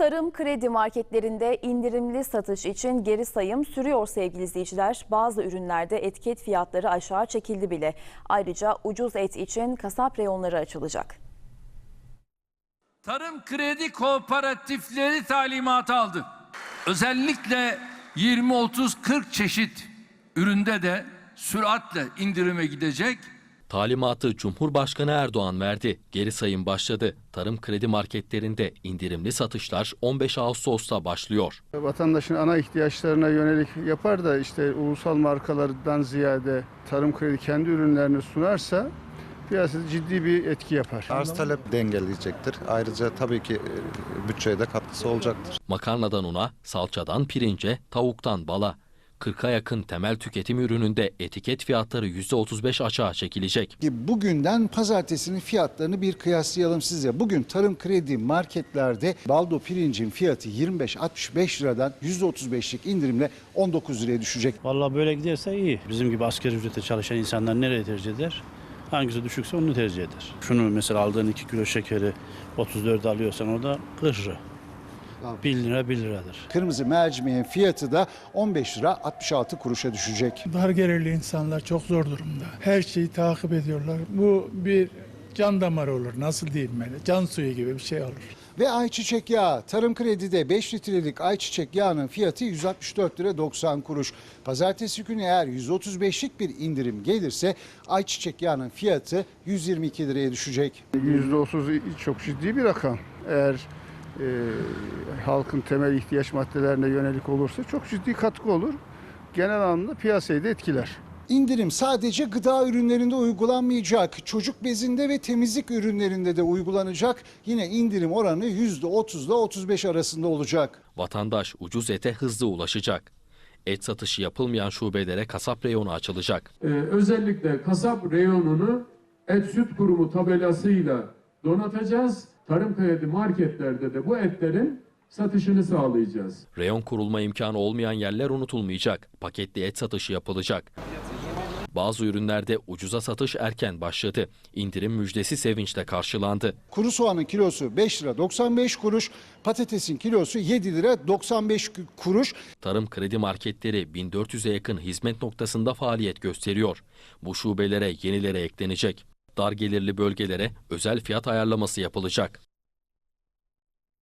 Tarım kredi marketlerinde indirimli satış için geri sayım sürüyor sevgili izleyiciler. Bazı ürünlerde etiket fiyatları aşağı çekildi bile. Ayrıca ucuz et için kasap reyonları açılacak. Tarım kredi kooperatifleri talimatı aldı. Özellikle 20, 30, 40 çeşit üründe de süratle indirime gidecek. Talimatı Cumhurbaşkanı Erdoğan verdi. Geri sayım başladı. Tarım kredi marketlerinde indirimli satışlar 15 Ağustos'ta başlıyor. Vatandaşın ana ihtiyaçlarına yönelik yapar da işte ulusal markalardan ziyade tarım kredi kendi ürünlerini sunarsa piyasada ciddi bir etki yapar. Arz talep dengeleyecektir. Ayrıca tabii ki e, bütçeye de katkısı olacaktır. Makarnadan una, salçadan pirince, tavuktan bala. 40'a yakın temel tüketim ürününde etiket fiyatları %35 aşağı çekilecek. Ki bugünden pazartesinin fiyatlarını bir kıyaslayalım size. Bugün tarım kredi marketlerde baldo pirincin fiyatı 25-65 liradan %35'lik indirimle 19 liraya düşecek. Vallahi böyle giderse iyi. Bizim gibi asgari ücrete çalışan insanlar nereye tercih eder? Hangisi düşükse onu tercih eder. Şunu mesela aldığın 2 kilo şekeri 34 alıyorsan o da 40 lira. 1 lira 1 liradır. Kırmızı mercimeğin fiyatı da 15 lira 66 kuruşa düşecek. Dar gelirli insanlar çok zor durumda. Her şeyi takip ediyorlar. Bu bir can damarı olur. Nasıl diyeyim ben? Can suyu gibi bir şey olur. Ve ayçiçek yağı. Tarım kredide 5 litrelik ayçiçek yağının fiyatı 164 lira 90 kuruş. Pazartesi günü eğer 135'lik bir indirim gelirse ayçiçek yağının fiyatı 122 liraya düşecek. %30 çok ciddi bir rakam. Eğer e, halkın temel ihtiyaç maddelerine yönelik olursa çok ciddi katkı olur. Genel anlamda piyasayı da etkiler. İndirim sadece gıda ürünlerinde uygulanmayacak. Çocuk bezinde ve temizlik ürünlerinde de uygulanacak. Yine indirim oranı %30 ile 35 arasında olacak. Vatandaş ucuz ete hızlı ulaşacak. Et satışı yapılmayan şubelere kasap reyonu açılacak. Ee, özellikle kasap reyonunu et süt kurumu tabelasıyla donatacağız. Tarım kredi marketlerde de bu etlerin satışını sağlayacağız. Reyon kurulma imkanı olmayan yerler unutulmayacak. Paketli et satışı yapılacak. Bazı ürünlerde ucuza satış erken başladı. İndirim müjdesi sevinçle karşılandı. Kuru soğanın kilosu 5 lira 95 kuruş, patatesin kilosu 7 lira 95 kuruş. Tarım kredi marketleri 1400'e yakın hizmet noktasında faaliyet gösteriyor. Bu şubelere yenilere eklenecek. Dar gelirli bölgelere özel fiyat ayarlaması yapılacak.